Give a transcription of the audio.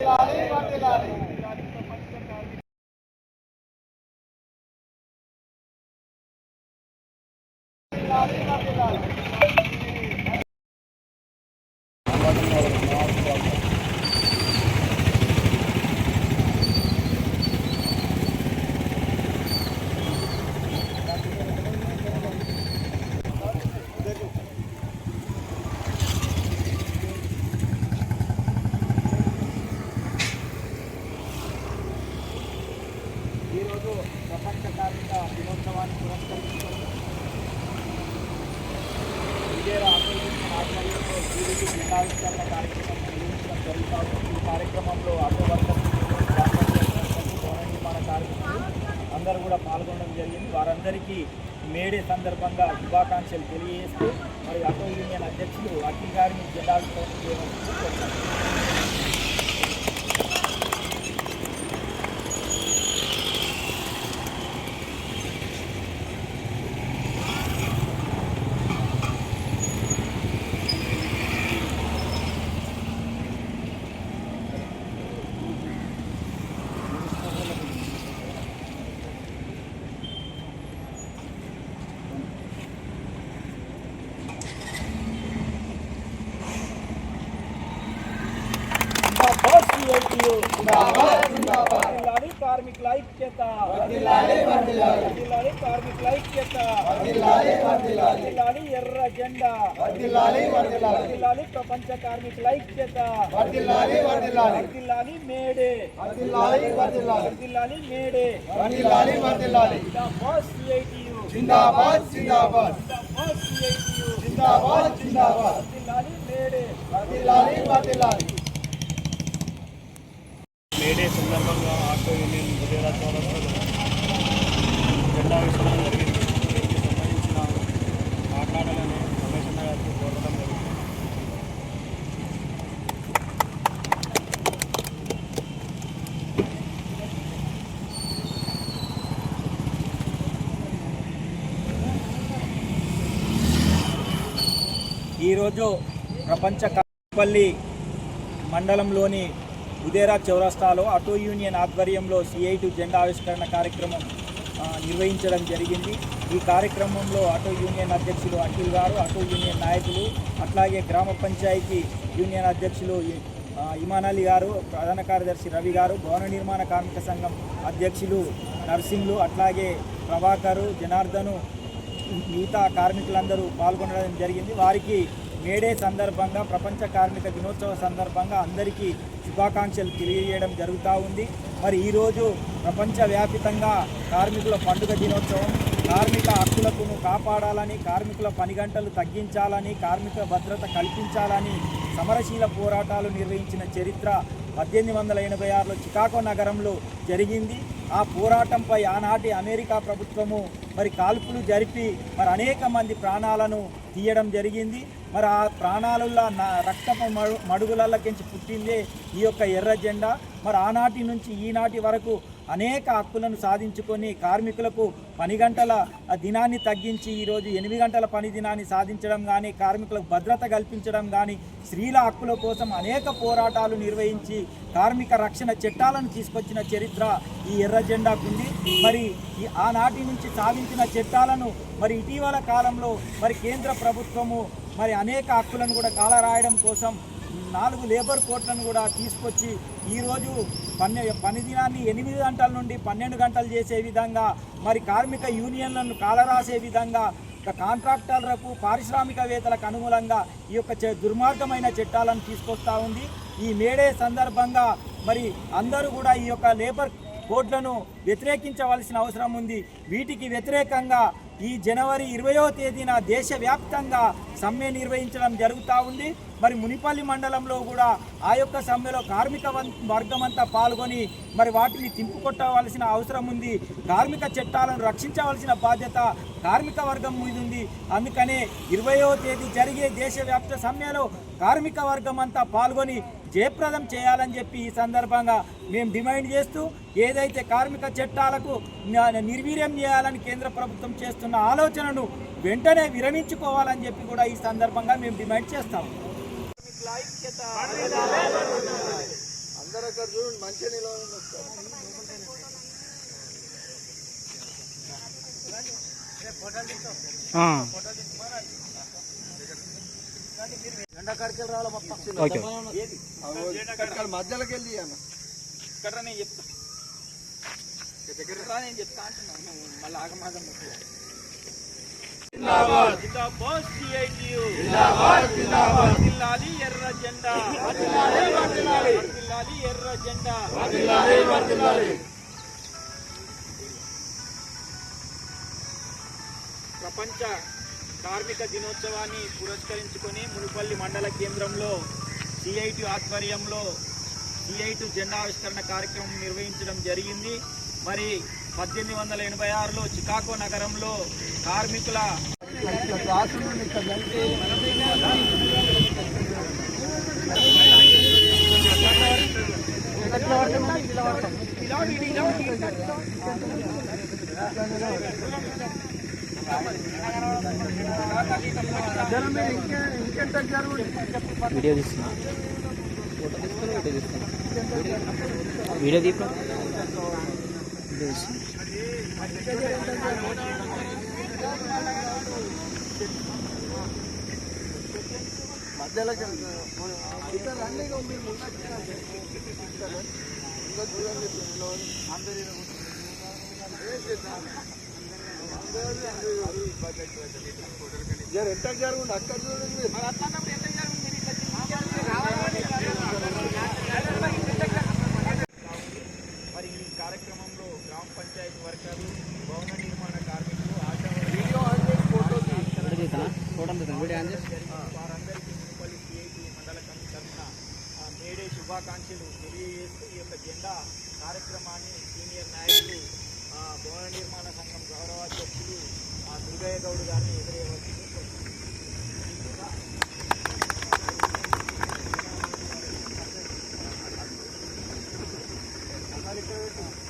ਲਾ ਲੈ ਵੱਟ ਲਾ ਲੈ జీవికి కార్యక్రమం నిర్వహించడం జరుగుతా ఉంది ఈ కార్యక్రమంలో ఆటో వర్కర్స్ నిర్మాణ కార్మికులు అందరూ కూడా పాల్గొనడం జరిగింది. వారందరికీ మేడే సందర్భంగా శుభాకాంక్షలు తెలియజేస్తూ మరి అటో యూనియన్ అధ్యక్షులు అఖిల్ గారిని జిల్లావిష్కరణ సిఐటియు. వర్ధిల్లాలి కార్మికుల ఐక్యత వర్ధిల్లాలి కార్మికుల ఐక్యత వర్ధిల్లాలి ఎర్ర జెండా వర్ధిల్లాలి ప్రపంచ కార్మికుల ఐక్యత వర్ధిల్లాలి మేడే వర్ధిల్లాలి మేడే జిందాబాద్ సిఐటియు జిందాబాద్ జిందాబాద్ జిందాబాద్ సిఐటియు జిందాబాద్ జిందాబాద్ వర్ధిల్లాలి మేడే వర్ధిల్లాలి వర్ధిల్లాలి మేడే సందర్భంగా ఆటో యూనియన్ గుజరాత్ చౌరస్తాలో జెండా విషయం జరిగింది. దీనికి సంబంధించిన మాట్లాడాలని కమిషనర్ గారికి కోరడం జరిగింది. ఈరోజు ప్రపంచ కాపల్లి మండలంలోని ఉదేరా చౌరస్తాలో ఆటో యూనియన్ ఆధ్వర్యంలో సిఐటు జెండా ఆవిష్కరణ కార్యక్రమం నిర్వహించడం జరిగింది. ఈ కార్యక్రమంలో ఆటో యూనియన్ అధ్యక్షులు అఖిల్ గారు ఆటో యూనియన్ నాయకులు అట్లాగే గ్రామ పంచాయతీ యూనియన్ అధ్యక్షులు ఇమాన్ అలీ గారు ప్రధాన కార్యదర్శి రవి గారు భవన నిర్మాణ కార్మిక సంఘం అధ్యక్షులు నర్సింగ్లు అట్లాగే ప్రభాకరు జనార్దను మిగతా కార్మికులందరూ పాల్గొనడం జరిగింది. వారికి మేడే సందర్భంగా ప్రపంచ కార్మిక దినోత్సవ సందర్భంగా అందరికీ శుభాకాంక్షలు తెలియజేయడం జరుగుతూ ఉంది. మరి ఈరోజు ప్రపంచవ్యాపితంగా కార్మికుల పండుగ దినోత్సవం. కార్మిక హక్కులను కాపాడాలని కార్మికుల పని గంటలు తగ్గించాలని కార్మిక భద్రత కల్పించాలని సమరశీల పోరాటాలు నిర్వహించిన చరిత్ర పద్దెనిమిది వందల ఎనభై ఆరులో చికాగో నగరంలో జరిగింది. ఆ పోరాటంపై ఆనాటి అమెరికా ప్రభుత్వము మరి కాల్పులు జరిపి మరి అనేక మంది ప్రాణాలను తీయడం జరిగింది. మరి ఆ ప్రాణాలలో నా రక్తపు మడు మడుగులకించి పుట్టిందే ఈ యొక్క ఎర్ర జెండా. మరి ఆనాటి నుంచి ఈనాటి వరకు అనేక హక్కులను సాధించుకొని కార్మికులకు పని గంటల దినాన్ని తగ్గించి ఈరోజు ఎనిమిది గంటల పని దినాన్ని సాధించడం కానీ కార్మికులకు భద్రత కల్పించడం కానీ స్త్రీల హక్కుల కోసం అనేక పోరాటాలు నిర్వహించి కార్మిక రక్షణ చట్టాలను తీసుకొచ్చిన చరిత్ర ఈ ఎర్ర జెండాకుంది మరి ఈ ఆనాటి నుంచి సాధించిన చట్టాలను మరి ఇటీవల కాలంలో మరి కేంద్ర ప్రభుత్వము మరి అనేక హక్కులను కూడా కాలరాయడం కోసం నాలుగు లేబర్ కోట్లను కూడా తీసుకొచ్చి ఈరోజు పన్నె పని దినాన్ని ఎనిమిది గంటల నుండి పన్నెండు గంటలు చేసే విధంగా మరి కార్మిక యూనియన్లను కాలరాసే విధంగా కాంట్రాక్టర్లకు పారిశ్రామికవేత్తలకు అనుగుణంగా ఈ యొక్క చ- దుర్మార్గమైన చట్టాలను తీసుకొస్తా ఉంది. ఈ మేడే సందర్భంగా మరి అందరూ కూడా ఈ యొక్క లేబర్ కోడ్లను వ్యతిరేకించవలసిన అవసరం ఉంది. వీటికి వ్యతిరేకంగా ఈ జనవరి ఇరవయో తేదీన దేశవ్యాప్తంగా సమ్మె నిర్వహించడం జరుగుతూ ఉంది. మరి మునిపల్లి మండలంలో కూడా ఆ యొక్క సమ్మెలో కార్మిక వం- వర్గం అంతా పాల్గొని మరి వాటిని తింపుకొట్టవలసిన అవసరం ఉంది. కార్మిక చట్టాలను రక్షించవలసిన బాధ్యత కార్మిక వర్గం మీద ఉంది. అందుకనే ఇరవయో తేదీ జరిగే దేశవ్యాప్త సమ్మెలో కార్మిక వర్గం అంతా పాల్గొని జయప్రదం చేయాలని చెప్పి ఈ సందర్భంగా మేము డిమాండ్ చేస్తూ ఏదైతే కార్మిక చట్టాలకు నిర్వీర్యం చేయాలని కేంద్ర ప్రభుత్వం చేస్తున్న ఆలోచనను వెంటనే విరమించుకోవాలని చెప్పి కూడా ఈ సందర్భంగా మేము డిమాండ్ చేస్తాం అక్కడ చూడండి నిలవండి మధ్యలోకి వెళ్ళి ఇక్కడ నేను చెప్తా దగ్గర రా నేను చెప్తా అంటున్నాను మళ్ళీ ఆగమాగం జిందాబాద్ సిఐటియు జిల్లాలి ఎర్ర జెండా జిల్లాలి ఎర్ర జెండా ప్రపంచ కార్మిక దినోత్సవాన్ని పురస్కరించుకొని మునుపల్లి మండల కేంద్రంలో సిఐటి ఆధ్వర్యంలో సిఐటి జెండావిష్కరణ కార్యక్రమం నిర్వహించడం జరిగింది. మరి పద్దెనిమిది వందల ఎనభై ఆరులో చికాగో నగరంలో కార్మికుల వీడియో వీడియో తీస్తున్నా. వీడియో తీపు వీడియో తీస్తున్నా. మధ్యలోకి ఎంత జరుగుండి అక్కడ చూడండి మరి ఈ కార్యక్రమంలో గ్రామ పంచాయతీ వర్కర్లు భవన నిర్మాణ కార్మికులు ఆశా వారందరికీ మున్సిపల్ సిఐటి మండల కమిటీ తరఫున ఆ, మేడే శుభాకాంక్షలు తెలియజేస్తూ ఈ యొక్క జెండా కార్యక్రమాన్ని సీనియర్ నాయకులు భవన నిర్మాణ సంఘం గౌరవాధ్యక్షులు ఆ దుర్గయ్య గౌడ్ గారిని ఎదురయ్యవలసి సంబంధిత